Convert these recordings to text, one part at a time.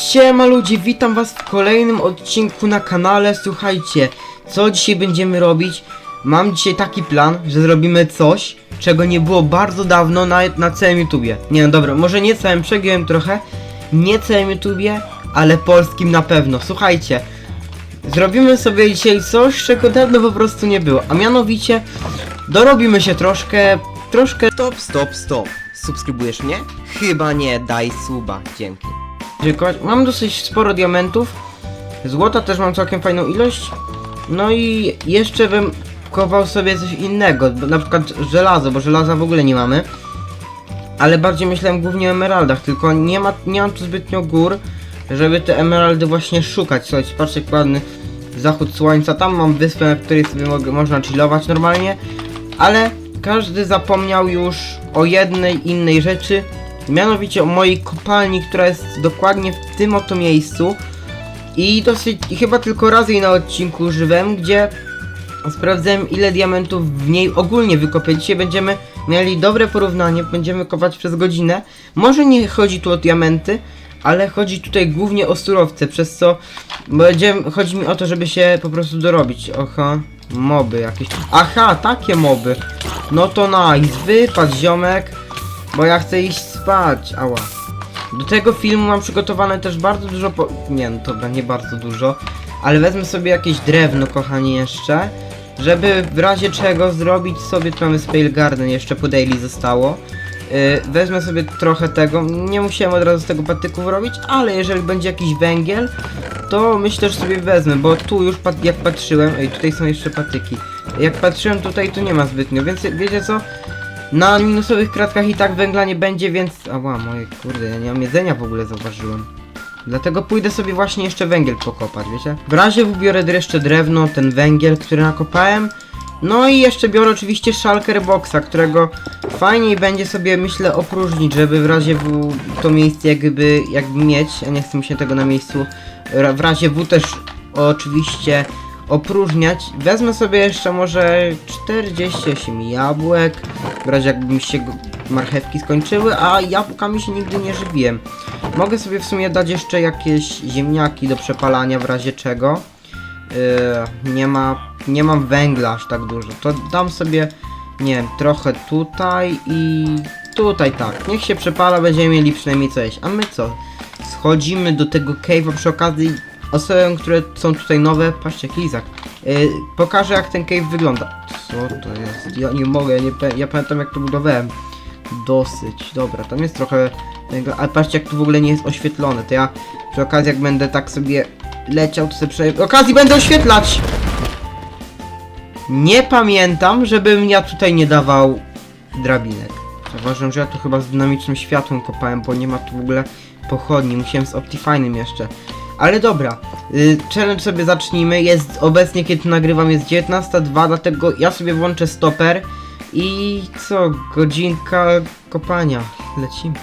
Siema ludzie, witam was w kolejnym odcinku na kanale. Słuchajcie, co dzisiaj będziemy robić? Mam dzisiaj taki plan, że zrobimy coś, czego nie było bardzo dawno na, na całym YouTubie. Nie no dobra, może nie całym, przegiąłem trochę. Nie całym YouTubie, ale polskim na pewno. Słuchajcie, zrobimy sobie dzisiaj coś, czego dawno po prostu nie było. A mianowicie, dorobimy się troszkę, troszkę... Stop, stop, stop. Subskrybujesz mnie? Chyba nie, daj suba, dzięki. Dziękować. Mam dosyć sporo diamentów. Złota też mam całkiem fajną ilość. No i jeszcze bym kował sobie coś innego, na przykład żelazo, bo żelaza w ogóle nie mamy. Ale bardziej myślałem głównie o emeraldach, tylko nie, ma, nie mam tu zbytnio gór, żeby te emeraldy właśnie szukać. Słuchajcie, patrzcie ładny zachód słońca. Tam mam wyspę, na której sobie mogę, można chillować normalnie. Ale każdy zapomniał już o jednej innej rzeczy, mianowicie o mojej kopalni, która jest dokładnie w tym oto miejscu. I dosyć, i chyba tylko raz jej na odcinku używałem, gdzie sprawdzałem ile diamentów w niej ogólnie wykopię. Dzisiaj będziemy mieli dobre porównanie, będziemy kopać przez godzinę. Może nie chodzi tu o diamenty, ale chodzi tutaj głównie o surowce, przez co będziemy, chodzi mi o to, żeby się po prostu dorobić. Oha, moby jakieś. Aha, takie moby. No to nice, wypadł ziomek, bo ja chcę iść spać. Ała. Do tego filmu mam przygotowane też bardzo dużo po... Nie, no dobra, nie bardzo dużo. Ale wezmę sobie jakieś drewno, kochani, jeszcze. Żeby w razie czego zrobić sobie... Tu mamy Spale Garden, jeszcze po daily zostało. Yy, wezmę sobie trochę tego. Nie musiałem od razu z tego patyków robić, ale jeżeli będzie jakiś węgiel, to myślę, że sobie wezmę, bo tu już pat jak patrzyłem... Ej, tutaj są jeszcze patyki. Jak patrzyłem tutaj, to nie ma zbytnio, więc wiecie co? Na minusowych kratkach i tak węgla nie będzie, więc... Ała, moje kurde, ja nie mam jedzenia w ogóle, zauważyłem. Dlatego pójdę sobie właśnie jeszcze węgiel pokopać, wiecie? W razie W biorę jeszcze drewno, ten węgiel, który nakopałem. No i jeszcze biorę oczywiście shulker boxa, którego fajniej będzie sobie, myślę, opróżnić, żeby w razie W to miejsce jakby, jakby mieć. Ja nie chcę się tego na miejscu. W razie W też oczywiście opróżniać. Wezmę sobie jeszcze może 48 jabłek, w razie jakby mi się marchewki skończyły, a jabłkami się nigdy nie żywiłem. Mogę sobie w sumie dać jeszcze jakieś ziemniaki do przepalania w razie czego. Yy, nie ma, nie mam węgla aż tak dużo. To dam sobie, nie wiem, trochę tutaj i tutaj tak. Niech się przepala, będziemy mieli przynajmniej coś. A my co? Schodzimy do tego cave'a przy okazji osobom, które są tutaj nowe. Patrzcie, jaki Izak. Yy, pokażę jak ten cave wygląda. Co to jest? Ja nie mogę, ja nie, ja pamiętam jak to budowałem. Dosyć, dobra, tam jest trochę tego, ale patrzcie jak tu w ogóle nie jest oświetlone, to ja przy okazji jak będę tak sobie leciał, to sobie przy okazji będę oświetlać! Nie pamiętam, żebym ja tutaj nie dawał drabinek. Zauważyłem, że ja tu chyba z dynamicznym światłem kopałem, bo nie ma tu w ogóle pochodni, musiałem z Optifine'em jeszcze. Ale dobra, y, challenge sobie zacznijmy, jest obecnie kiedy nagrywam jest 19.02, dlatego ja sobie włączę stoper i co, godzinka kopania, lecimy,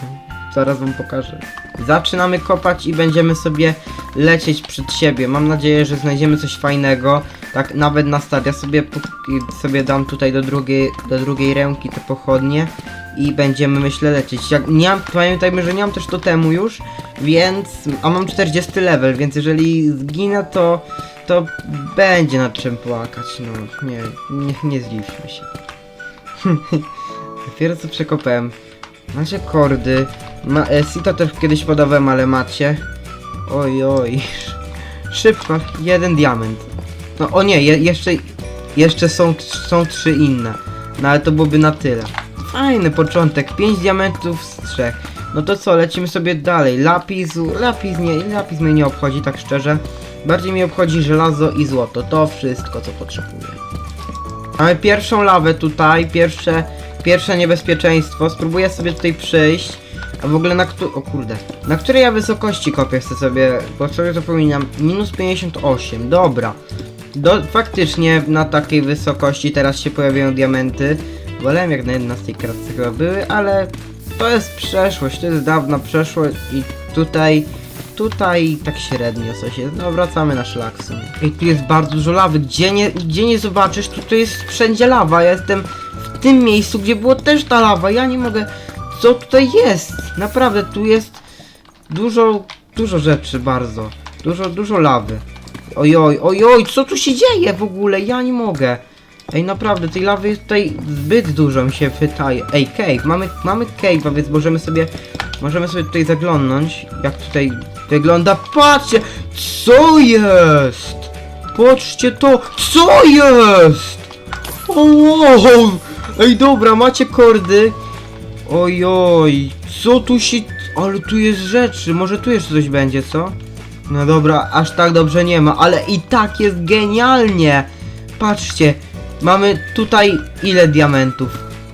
zaraz wam pokażę. Zaczynamy kopać i będziemy sobie lecieć przed siebie, mam nadzieję, że znajdziemy coś fajnego, tak nawet na start, ja sobie, sobie dam tutaj do drugiej, do drugiej ręki te pochodnie i będziemy myślę lecieć. Jak, nie mam, pamiętajmy, że nie mam też totemu już, więc, a mam 40 level, więc jeżeli zginę to, to będzie nad czym płakać, no, nie, nie, nie się. Dopiero co przekopałem. Macie kordy. Ma, e, Sito też kiedyś podawałem, ale macie. Oj, oj. Szybko, jeden diament. No o nie, je, jeszcze, jeszcze są, są trzy inne. No ale to byłoby na tyle. Fajny początek, 5 diamentów z trzech. No to co, lecimy sobie dalej. Lapis, lapis nie, lapis mnie nie obchodzi, tak szczerze. Bardziej mnie obchodzi żelazo i złoto. To wszystko, co potrzebuję. Mamy pierwszą lawę tutaj, pierwsze, pierwsze niebezpieczeństwo. Spróbuję sobie tutaj przyjść. A w ogóle na której... O kurde. Na której ja wysokości kopię chcę sobie... Bo sobie zapominam. Minus 58, dobra. Do, faktycznie na takiej wysokości teraz się pojawiają diamenty. Wolałem jak na 11 kratce chyba były, ale to jest przeszłość, to jest dawna przeszłość i tutaj, tutaj tak średnio coś jest. No wracamy na szlak w sumie. I tu jest bardzo dużo lawy, gdzie nie, gdzie nie zobaczysz, to jest wszędzie lawa. Ja jestem w tym miejscu, gdzie było też ta lawa, ja nie mogę... Co tutaj jest? Naprawdę, tu jest dużo dużo rzeczy bardzo. Dużo, dużo lawy. Ojoj, ojoj, co tu się dzieje w ogóle? Ja nie mogę. Ej, naprawdę, tej lawy jest tutaj zbyt dużo mi się wydaje. Ej, cave, mamy, mamy cave'a, więc możemy sobie, możemy sobie tutaj zaglądnąć, jak tutaj wygląda. Patrzcie, co jest? Patrzcie to, co jest? O, wow. Ej, dobra, macie kordy. Ojoj, co tu się... Ale tu jest rzeczy, może tu jeszcze coś będzie, co? No dobra, aż tak dobrze nie ma, ale i tak jest genialnie! Patrzcie, mamy tutaj ile diamentów?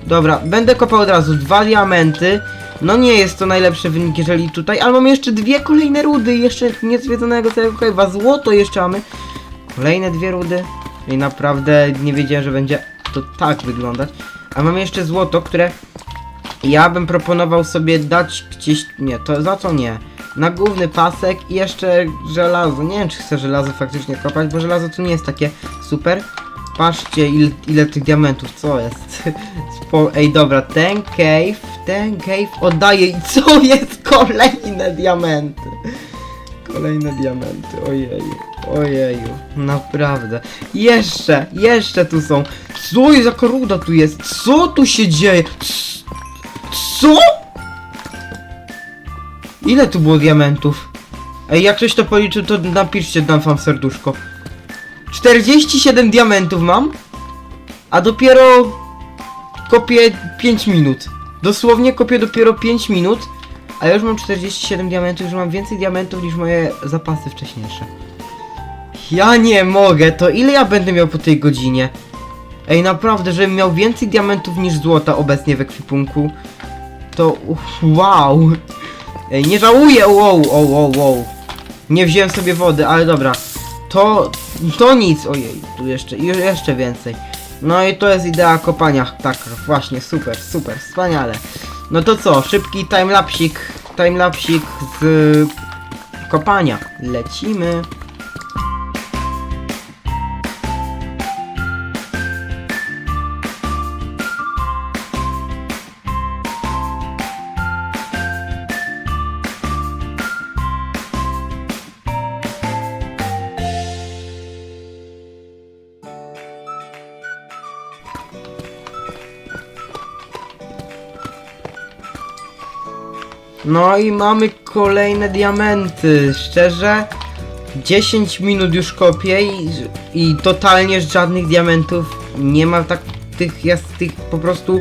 Dobra, będę kopał od razu dwa diamenty. No nie jest to najlepszy wynik, jeżeli tutaj, ale mamy jeszcze dwie kolejne rudy, jeszcze niezwiedzonego całego kajwa, złoto jeszcze mamy. Kolejne dwie rudy. I naprawdę nie wiedziałem, że będzie to tak wyglądać. A mamy jeszcze złoto, które ja bym proponował sobie dać gdzieś. Nie, to za co nie. Na główny pasek i jeszcze żelazo. Nie wiem, czy chcę żelazo faktycznie kopać, bo żelazo to nie jest takie super. Patrzcie, ile, ile tych diamentów, co jest? Ej, dobra, ten cave, ten cave oddaje. I co jest? Kolejne diamenty. Kolejne diamenty, ojeju, ojeju, naprawdę. Jeszcze, jeszcze tu są. Co jest, jaka ruda tu jest? Co tu się dzieje? Co? Ile tu było diamentów? Ej, jak ktoś to policzył, to napiszcie, dam wam serduszko. 47 diamentów mam, a dopiero kopię 5 minut. Dosłownie kopię dopiero 5 minut, a już mam 47 diamentów, już mam więcej diamentów niż moje zapasy wcześniejsze. Ja nie mogę, to ile ja będę miał po tej godzinie? Ej, naprawdę, żebym miał więcej diamentów niż złota obecnie w ekwipunku, to wow. Ej, nie żałuję, wow, wow, wow, wow. Nie wziąłem sobie wody, ale dobra. To, to nic, ojej, tu jeszcze, jeszcze więcej. No i to jest idea kopania, tak, właśnie, super, super, wspaniale. No to co, szybki timelapsik, timelapsik z kopania. Lecimy. No i mamy kolejne diamenty. Szczerze, 10 minut już kopię i, i totalnie żadnych diamentów nie ma tak tych jest tych po prostu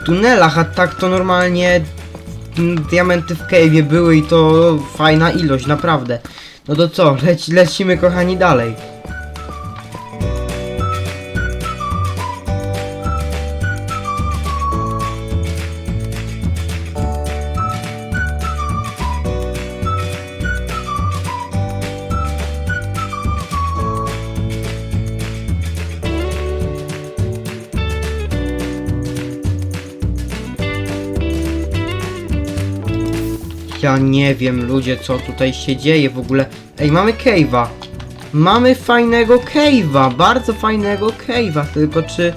w tunelach, a tak to normalnie diamenty w cave'ie były i to fajna ilość, naprawdę. No to co, leci, lecimy kochani dalej. Nie wiem ludzie co tutaj się dzieje w ogóle. Ej, mamy cave'a. Mamy fajnego cave'a, bardzo fajnego cave'a, tylko czy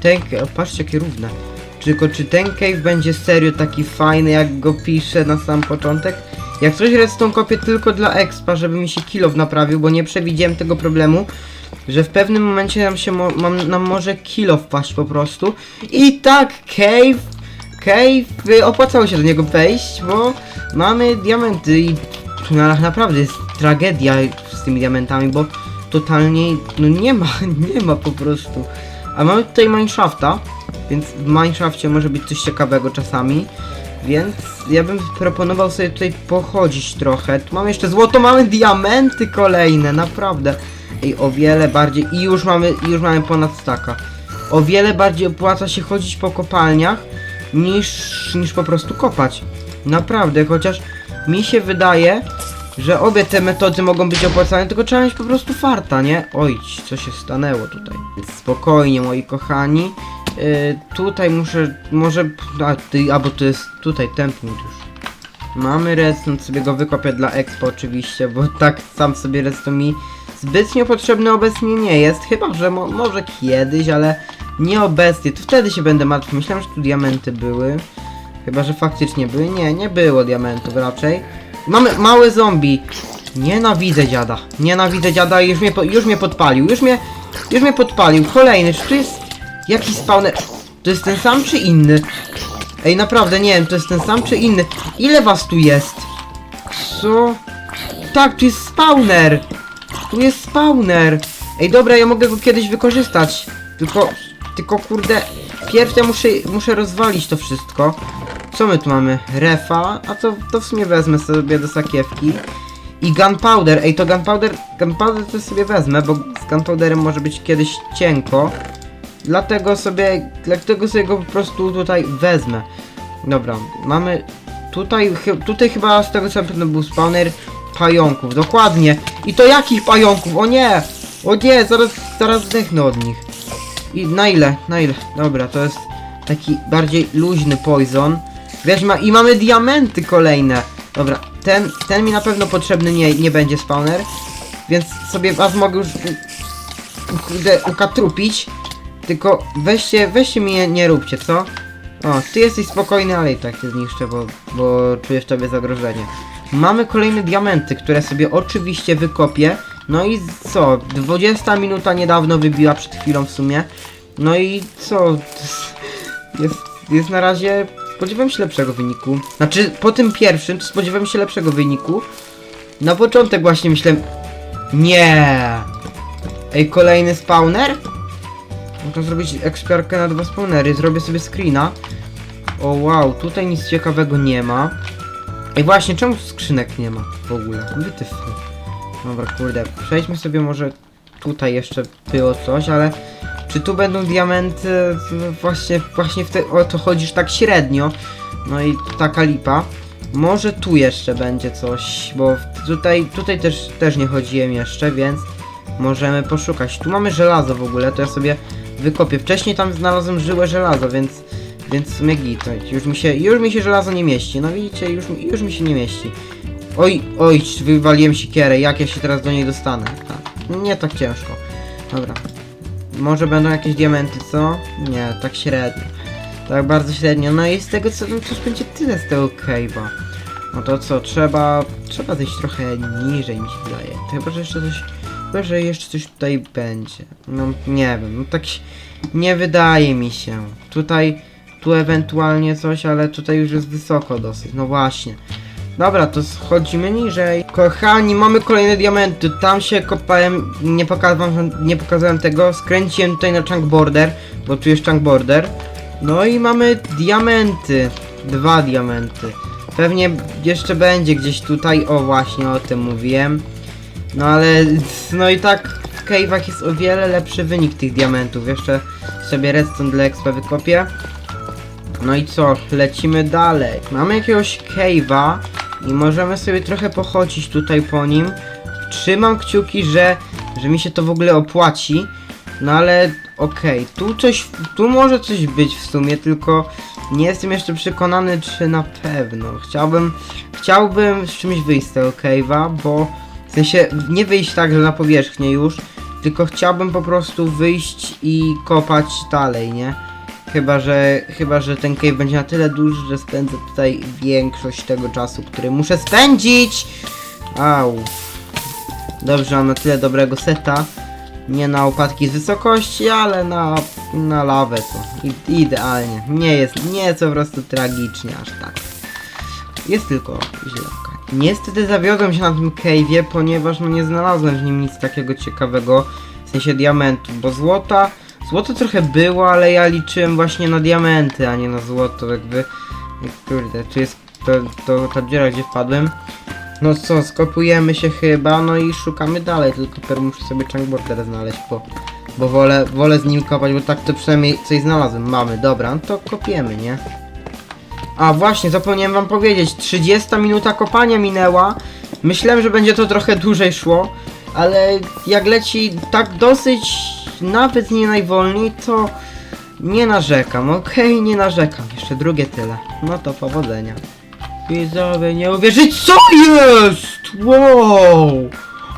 ten... ca- Patrzcie jakie równe. Tylko czy ten cave będzie serio taki fajny jak go piszę na sam początek? Jak coś redstone kopię tylko dla expa, żeby mi się kilow naprawił, bo nie przewidziałem tego problemu, że w pewnym momencie nam się mo mam, nam może kilow wpaść po prostu. I tak, cave Cave, y, opłacało się do niego wejść, bo mamy diamenty i w tunelach naprawdę jest tragedia z tymi diamentami, bo totalnie, no nie ma, nie ma po prostu. A mamy tutaj Mineshafta, więc w Mineshafcie może być coś ciekawego czasami, więc ja bym proponował sobie tutaj pochodzić trochę. Tu mamy jeszcze złoto, mamy diamenty kolejne, naprawdę. Ej, o wiele bardziej, i już mamy, i już mamy ponad staka. O wiele bardziej opłaca się chodzić po kopalniach, niż, niż po prostu kopać. Naprawdę, chociaż mi się wydaje, że obie te metody mogą być opłacane, tylko trzeba mieć po prostu farta, nie? Oj, co się stanęło tutaj. Spokojnie, moi kochani. Yy, tutaj muszę, może, a, ty, albo to jest tutaj ten punkt już. Mamy redstone, sobie go wykopię dla expo oczywiście, bo tak sam sobie redstone mi zbytnio potrzebny obecnie nie jest, chyba że mo może kiedyś, ale nie obecnie, to wtedy się będę martwił. Myślałem, że tu diamenty były. Chyba, że faktycznie były. Nie, nie było diamentów raczej. Mamy małe zombie. Nienawidzę dziada. Nienawidzę dziada i już mnie, już mnie podpalił. Już mnie, już mnie podpalił. Kolejny, czy to jest jakiś spawner? To jest ten sam czy inny? Ej, naprawdę nie wiem, to jest ten sam czy inny. Ile was tu jest? Co? Tak, tu jest spawner. Tu jest spawner. Ej, dobra, ja mogę go kiedyś wykorzystać. Tylko, tylko kurde, pierw ja muszę, muszę rozwalić to wszystko. Co my tu mamy? Refa, a to, to w sumie wezmę sobie do sakiewki. I gunpowder, ej to gunpowder, gunpowder to sobie wezmę, bo z gunpowderem może być kiedyś cienko. Dlatego sobie, dlatego sobie go po prostu tutaj wezmę. Dobra, mamy tutaj, tutaj chyba z tego co pamiętam był spawner pająków, dokładnie. I to jakich pająków? O nie! O nie, zaraz, zaraz zdechnę od nich. I na ile? Na ile? Dobra, to jest taki bardziej luźny poison. Wiesz, ma, i mamy diamenty kolejne. Dobra, ten, ten mi na pewno potrzebny nie, nie będzie spawner. Więc sobie was mogę już ukatrupić. Tylko weźcie, weźcie mi nie, róbcie, co? O, ty jesteś spokojny, ale i tak cię zniszczę, bo, bo czuję w tobie zagrożenie. Mamy kolejne diamenty, które sobie oczywiście wykopię. No i co? 20 minuta niedawno wybiła przed chwilą w sumie. No i co? Jest, jest na razie... Spodziewam się lepszego wyniku. Znaczy, po tym pierwszym to spodziewam się lepszego wyniku. Na początek właśnie myślałem... Nie. Ej, kolejny spawner? Można zrobić ekspiarkę na dwa spawnery. Zrobię sobie screena. O wow, tutaj nic ciekawego nie ma. Ej właśnie, czemu skrzynek nie ma w ogóle? Wytyfy. Dobra, kurde, przejdźmy sobie może tutaj jeszcze było coś, ale czy tu będą diamenty? No właśnie, właśnie w te, o to chodzisz tak średnio. No i taka lipa. Może tu jeszcze będzie coś, bo tutaj, tutaj też, też nie chodziłem jeszcze, więc możemy poszukać. Tu mamy żelazo w ogóle, to ja sobie wykopię. Wcześniej tam znalazłem żyłe żelazo, więc więc w sumie git. Już mi się, już mi się żelazo nie mieści. No widzicie, już, już mi się nie mieści. Oj, oj, wywaliłem sikierę. Jak ja się teraz do niej dostanę? A, nie tak ciężko. Dobra. Może będą jakieś diamenty, co? Nie, tak średnio. Tak bardzo średnio. No i z tego co, no to już będzie tyle z tego cave'a. No to co, trzeba, trzeba zejść trochę niżej mi się wydaje. Chyba, że jeszcze coś, chyba, że jeszcze coś tutaj będzie. No nie wiem, no tak nie wydaje mi się. Tutaj, tu ewentualnie coś, ale tutaj już jest wysoko dosyć. No właśnie. Dobra, to schodzimy niżej. Kochani, mamy kolejne diamenty. Tam się kopałem, nie pokazałem, nie pokazałem tego. Skręciłem tutaj na chunk border, bo tu jest chunk border. No i mamy diamenty. Dwa diamenty. Pewnie jeszcze będzie gdzieś tutaj. O, właśnie o tym mówiłem. No ale, no i tak w cave'ach jest o wiele lepszy wynik tych diamentów. Jeszcze sobie redstone dla expa wykopię. No i co? Lecimy dalej. Mamy jakiegoś cave'a i możemy sobie trochę pochodzić tutaj po nim. Trzymam kciuki, że, że mi się to w ogóle opłaci. No ale okej, tu coś, tu może coś być w sumie, tylko nie jestem jeszcze przekonany, czy na pewno. Chciałbym, chciałbym z czymś wyjść z tego cave'a, bo w sensie nie wyjść tak, że na powierzchnię już, tylko chciałbym po prostu wyjść i kopać dalej, nie? Chyba, że chyba, że ten cave będzie na tyle duży, że spędzę tutaj większość tego czasu, który muszę spędzić. Au. Dobrze, mam na tyle dobrego seta. Nie na upadki z wysokości, ale na, na lawę to I, idealnie. Nie jest, nie jest po prostu tragicznie aż tak. Jest tylko źle. Niestety zawiodłem się na tym cave'ie, ponieważ no nie znalazłem w nim nic takiego ciekawego, w sensie diamentów, bo złota, złoto trochę było, ale ja liczyłem właśnie na diamenty, a nie na złoto, jakby, kurde, tu jest to, to ta dziura, gdzie wpadłem. No co, skopujemy się chyba, no i szukamy dalej, tylko teraz muszę sobie chunkborder znaleźć, bo, bo wolę, wolę z nim kopać, bo tak to przynajmniej coś znalazłem. Mamy, dobra, no to kopiemy, nie? A właśnie, zapomniałem wam powiedzieć, 30 minuta kopania minęła. Myślałem, że będzie to trochę dłużej szło, ale jak leci tak dosyć, nawet nie najwolniej, to nie narzekam, okej, nie narzekam. Jeszcze drugie tyle. No to powodzenia. Widzowie, nie uwierzyć, co jest? Wow!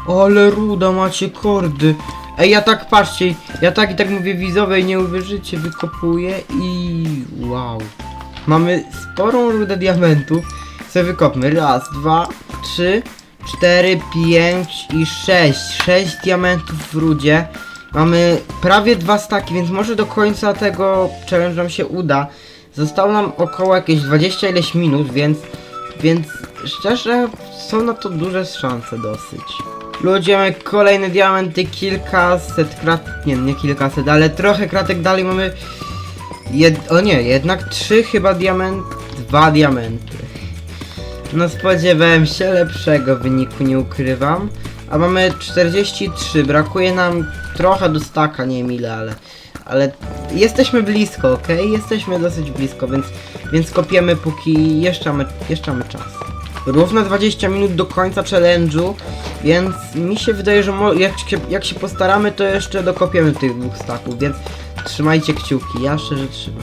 Ale ruda macie kordy. Ej, ja tak patrzcie, ja tak i tak mówię widzowie, nie uwierzycie, wykopuję i wow. Mamy sporą rudę diamentów. sobie wykopmy. Raz, dwa, trzy, cztery, pięć i sześć. Sześć diamentów w rudzie. Mamy prawie dwa staki, więc może do końca tego challenge nam się uda. Zostało nam około jakieś 20 ileś minut, więc, więc szczerze są na to duże szanse dosyć. Ludzie, mamy kolejne diamenty, kilkaset krat, nie, nie kilkaset, ale trochę kratek dalej mamy, jed, o nie, jednak trzy chyba diament, dwa diamenty. No spodziewałem się lepszego wyniku, nie ukrywam. A mamy 43, brakuje nam trochę do staka, nie wiem ile, ale... Ale jesteśmy blisko, ok? Jesteśmy dosyć blisko, więc, więc kopiemy póki jeszcze mamy, jeszcze mamy czas. Równo 20 minut do końca challenge'u, więc mi się wydaje, że jak, się, jak się postaramy, to jeszcze dokopiemy tych dwóch staków, więc trzymajcie kciuki, ja szczerze trzymam.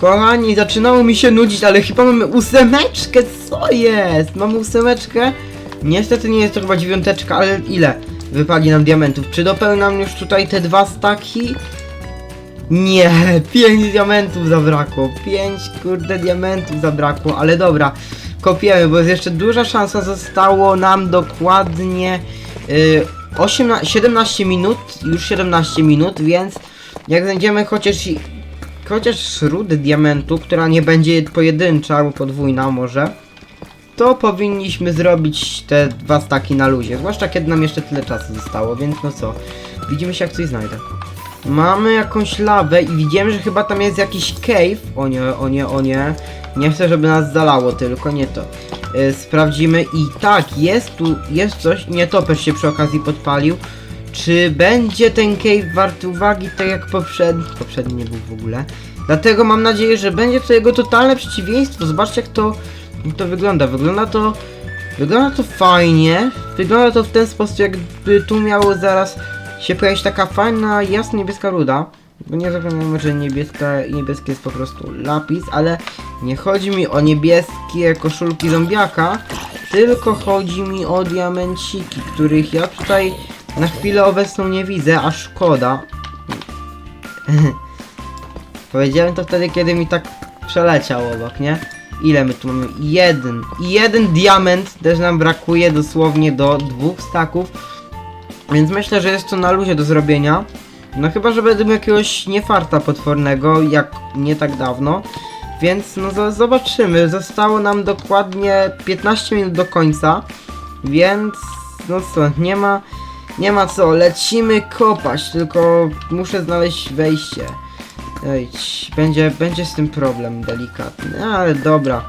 Kochani, zaczynało mi się nudzić, ale chyba mamy ósemeczkę, co jest? Mamy ósemeczkę? Niestety nie jest to chyba dziewiąteczka, ale ile wypali nam diamentów? Czy dopełni nam już tutaj te dwa staki? Nie, pięć diamentów zabrakło, pięć kurde diamentów zabrakło, ale dobra, kopiemy, bo jest jeszcze duża szansa, zostało nam dokładnie yy, 18, 17 minut, już 17 minut, więc jak znajdziemy chociaż chociaż rudę diamentu, która nie będzie pojedyncza albo podwójna może, to powinniśmy zrobić te dwa staki na luzie, zwłaszcza kiedy nam jeszcze tyle czasu zostało, więc no co, widzimy się jak coś znajdę. Mamy jakąś lawę i widziałem, że chyba tam jest jakiś cave. O nie, o nie, o nie. Nie chcę, żeby nas zalało, tylko nie to. Yy, sprawdzimy i tak, jest tu, jest coś. Nie topesz się przy okazji podpalił. Czy będzie ten cave wart uwagi, tak jak poprzedni? Poprzedni nie był w ogóle. Dlatego mam nadzieję, że będzie to jego totalne przeciwieństwo. Zobaczcie jak to, to wygląda. Wygląda to... Wygląda to fajnie. Wygląda to w ten sposób, jakby tu miało zaraz się pojawić taka fajna, jasno niebieska ruda. Bo nie zapominajmy, że niebieska, niebieski jest po prostu lapis, ale nie chodzi mi o niebieskie koszulki zombiaka, tylko chodzi mi o diamenciki, których ja tutaj na chwilę obecną nie widzę, a szkoda. Powiedziałem to wtedy, kiedy mi tak przeleciał obok, nie? Ile my tu mamy? Jeden. Jeden diament też nam brakuje dosłownie do dwóch staków. Więc myślę, że jest to na luzie do zrobienia. No chyba, że będę jakiegoś niefarta potwornego, jak nie tak dawno. Więc no zo- zobaczymy. Zostało nam dokładnie 15 minut do końca. Więc no co, nie ma, nie ma co. Lecimy kopać, tylko muszę znaleźć wejście. Ej, będzie, będzie z tym problem delikatny, ale dobra.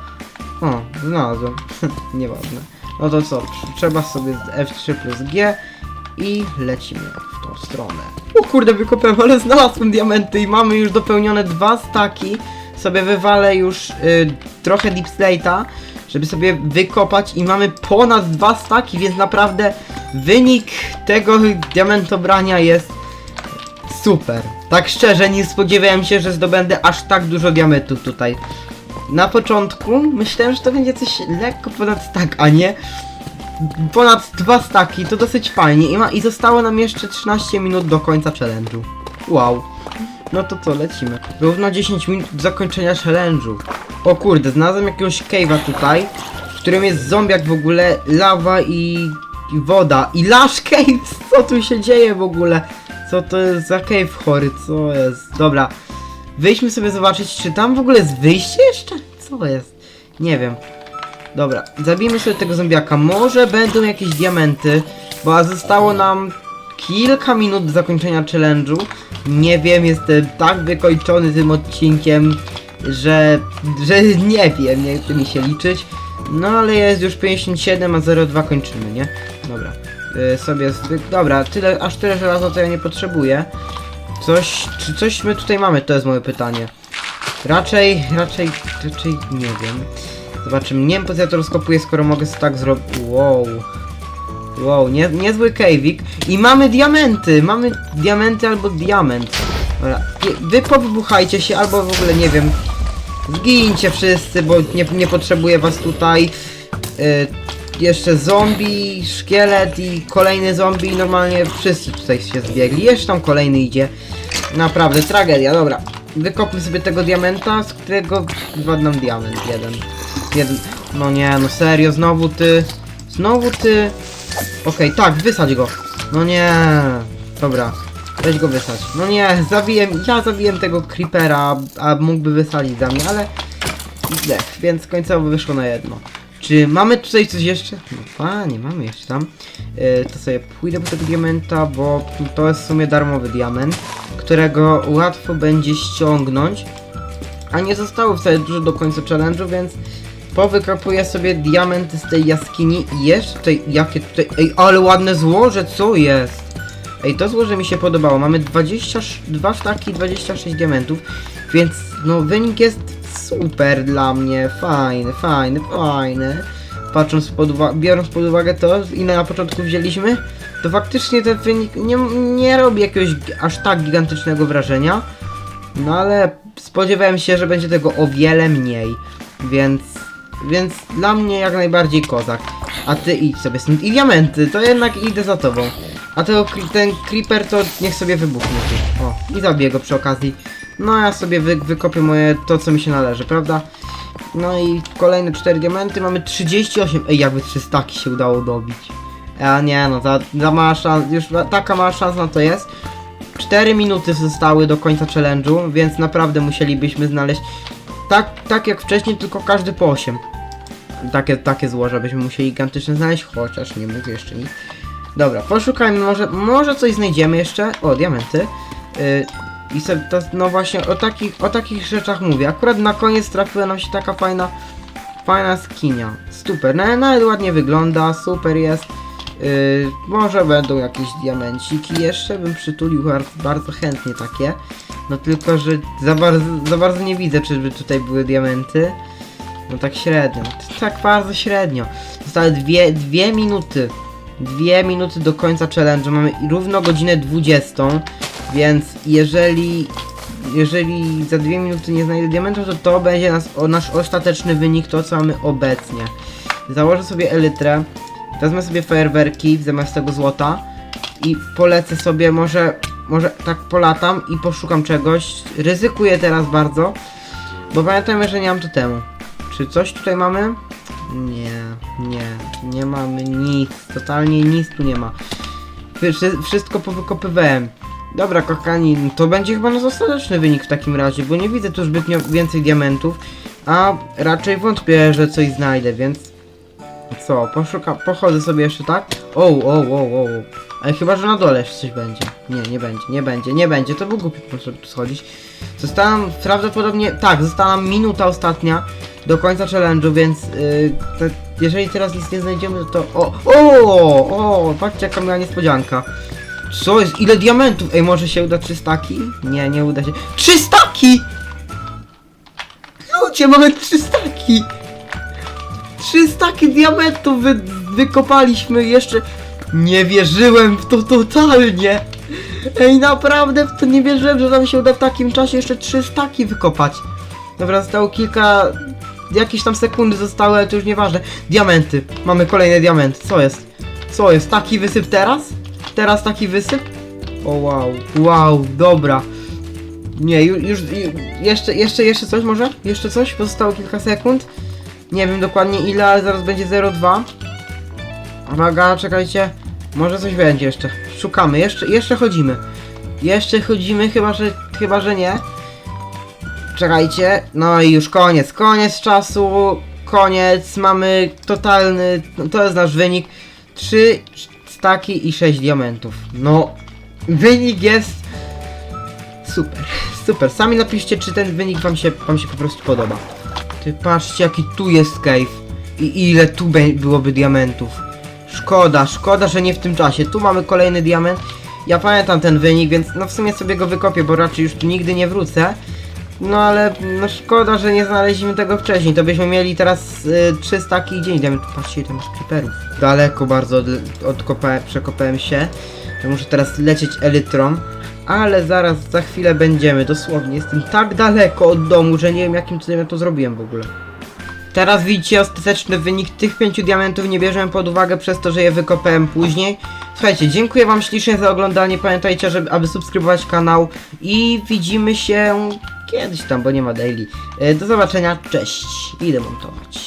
O, znalazłem. Nieważne. No to co, tr- trzeba sobie z F3 plus G i lecimy w tą stronę. O kurde, wykopałem, ale znalazłem diamenty i mamy już dopełnione dwa staki. Sobie wywalę już y, trochę deep slate'a, żeby sobie wykopać i mamy ponad dwa staki, więc naprawdę wynik tego diamentobrania jest super. Tak szczerze, nie spodziewałem się, że zdobędę aż tak dużo diamentów tutaj. Na początku myślałem, że to będzie coś lekko ponad stack, a nie ponad dwa staki, to dosyć fajnie i, ma, i zostało nam jeszcze 13 minut do końca challenge'u. Wow. No to co, lecimy. Równo 10 minut do zakończenia challenge'u. O kurde, znalazłem jakiegoś cave'a tutaj, w którym jest zombiak w ogóle, lawa i, i woda. I Lash Caves! Co tu się dzieje w ogóle? Co to jest za cave chory? Co jest? Dobra. Wyjdźmy sobie zobaczyć, czy tam w ogóle jest wyjście jeszcze? Co jest? Nie wiem. Dobra, zabijmy sobie tego zombiaka. Może będą jakieś diamenty, bo zostało nam kilka minut do zakończenia challenge'u. Nie wiem, jestem tak wykończony tym odcinkiem, że, że nie wiem, nie chce mi się liczyć. No ale jest już 57, a 02 kończymy, nie? Dobra. Y, sobie. Dobra, tyle, aż tyle żelaza to ja nie potrzebuję. Coś, czy coś my tutaj mamy, to jest moje pytanie. Raczej, raczej, raczej nie wiem. Zobaczymy, nie wiem po co ja to rozkopuję, skoro mogę tak zrobić. Wow. Wow, nie, niezły cave'ik. I mamy diamenty, mamy diamenty albo diament. Dobra, wy powybuchajcie się, albo w ogóle nie wiem. Zgincie wszyscy, bo nie, nie potrzebuję was tutaj. Y, jeszcze zombie, szkielet i kolejny zombie. Normalnie wszyscy tutaj się zbiegli. Jeszcze tam kolejny idzie. Naprawdę, tragedia, dobra. Wykopmy sobie tego diamenta, z którego wypadł nam diament jeden. jeden. No nie, no serio, znowu ty. Znowu ty. Okej, tak, wysadź go. No nie. Dobra, weź go wysadź. No nie, zabiłem, ja zabiłem tego creepera, a mógłby wysadzić za mnie, ale zdech, więc końcowo wyszło na jedno. Czy mamy tutaj coś jeszcze? No fajnie, mamy jeszcze tam. Yy, to sobie pójdę po tego diamenta, bo to jest w sumie darmowy diament, którego łatwo będzie ściągnąć. A nie zostało wcale dużo do końca challenge'u, więc powykopuję sobie diamenty z tej jaskini i jeszcze jakie tutaj, ej, ale ładne złoże, co jest? Ej, to złoże mi się podobało, mamy 22 sztaki, 26 diamentów, więc no wynik jest super dla mnie, fajny, fajny, fajny. Patrząc pod biorąc pod uwagę to, ile na początku wzięliśmy, to faktycznie ten wynik nie, nie robi jakiegoś aż tak gigantycznego wrażenia. No ale spodziewałem się, że będzie tego o wiele mniej, więc, więc dla mnie jak najbardziej kozak. A ty idź sobie stąd. I diamenty, to jednak idę za tobą. A cre- ten creeper to niech sobie wybuchnie. O, i zabiję go przy okazji. No ja sobie wy, wykopię moje, to co mi się należy, prawda? No i kolejne 4 diamenty, mamy 38. Ej, jakby 300 się udało dobić. A nie no, ta, ta mała szansa, już taka mała szansa to jest. 4 minuty zostały do końca challenge'u, więc naprawdę musielibyśmy znaleźć tak, tak jak wcześniej, tylko każdy po 8. Takie, takie złoża byśmy musieli gigantyczne znaleźć, chociaż nie mówię jeszcze nic. Dobra, poszukajmy, może, może coś znajdziemy jeszcze. O, diamenty. Yy, I sobie to, no właśnie o takich, o takich rzeczach mówię. Akurat na koniec trafiła nam się taka fajna, fajna skinia. Super, no, nawet ładnie wygląda, super jest. Yy, może będą jakieś diamenciki jeszcze, bym przytulił bardzo, bardzo chętnie takie. No tylko, że za bardzo, za bardzo nie widzę, czyżby tutaj były diamenty. No tak średnio, tak bardzo średnio. Zostały dwie, dwie minuty. Dwie minuty do końca challenge'u. Mamy równo godzinę 20, więc jeżeli jeżeli za dwie minuty nie znajdę diamentu, to to będzie nas, o, nasz ostateczny wynik, to co mamy obecnie. Założę sobie elytrę, wezmę sobie fajerwerki zamiast tego złota i polecę sobie, może, może tak polatam i poszukam czegoś. Ryzykuję teraz bardzo, bo pamiętajmy, że nie mam temu. Czy coś tutaj mamy? Nie, nie, nie mamy nic, totalnie nic tu nie ma. Wszy- Wszystko powykopywałem. Dobra, kochani, to będzie chyba nasz ostateczny wynik w takim razie, bo nie widzę tu zbytnio więcej diamentów, a raczej wątpię, że coś znajdę, więc co, poszukam, pochodzę sobie jeszcze tak? O, o, o, o. Ale chyba, że na dole coś będzie. Nie, nie będzie, nie będzie, nie będzie, to był głupi pomysł, żeby tu schodzić. Została nam prawdopodobnie, tak, została minuta ostatnia do końca challenge'u, więc yy, to, jeżeli teraz nic nie znajdziemy, to o, o, o, patrzcie jaka miała niespodzianka. Co jest? Ile diamentów? Ej, może się uda 300 staki? Nie, nie uda się. 300 staki! Ludzie, mamy 300 staki! 300 staki diamentów wy, wykopaliśmy jeszcze. Nie wierzyłem w to totalnie. Ej, naprawdę w to nie wierzyłem, że nam się uda w takim czasie jeszcze 3 staki wykopać. Dobra, zostało kilka... Jakieś tam sekundy zostały, ale to już nieważne. Diamenty. Mamy kolejne diamenty. Co jest? Co jest? Taki wysyp teraz? Teraz taki wysyp? O wow, wow, dobra. Nie, już, już, jeszcze, jeszcze, jeszcze coś może? Jeszcze coś? Pozostało kilka sekund. Nie wiem dokładnie ile, ale zaraz będzie 0,2. Uwaga, czekajcie. Może coś będzie jeszcze. Szukamy, jeszcze, jeszcze chodzimy. Jeszcze chodzimy, chyba że, chyba że nie. Czekajcie, no i już koniec, koniec czasu, koniec, mamy totalny, to jest nasz wynik. 3 i 6 diamentów. No, wynik jest super, super. Sami napiszcie, czy ten wynik wam się, wam się po prostu podoba. Ty patrzcie, jaki tu jest cave i ile tu byłoby diamentów. Szkoda, szkoda, że nie w tym czasie. Tu mamy kolejny diament. Ja pamiętam ten wynik, więc no w sumie sobie go wykopię, bo raczej już tu nigdy nie wrócę. No ale no szkoda, że nie znaleźliśmy tego wcześniej. To byśmy mieli teraz y, 300 taki dzień. Tu patrzcie, tam jest creeperów. Daleko bardzo od, odkopałem, przekopałem się. Muszę teraz lecieć elytrą. Ale zaraz, za chwilę będziemy. Dosłownie, jestem tak daleko od domu, że nie wiem jakim cudem ja to zrobiłem w ogóle. Teraz widzicie ostateczny wynik tych pięciu diamentów, nie bierzemy pod uwagę przez to, że je wykopałem później. Słuchajcie, dziękuję wam ślicznie za oglądanie, pamiętajcie, żeby, aby subskrybować kanał i widzimy się kiedyś tam, bo nie ma daily. E, Do zobaczenia, cześć, idę montować.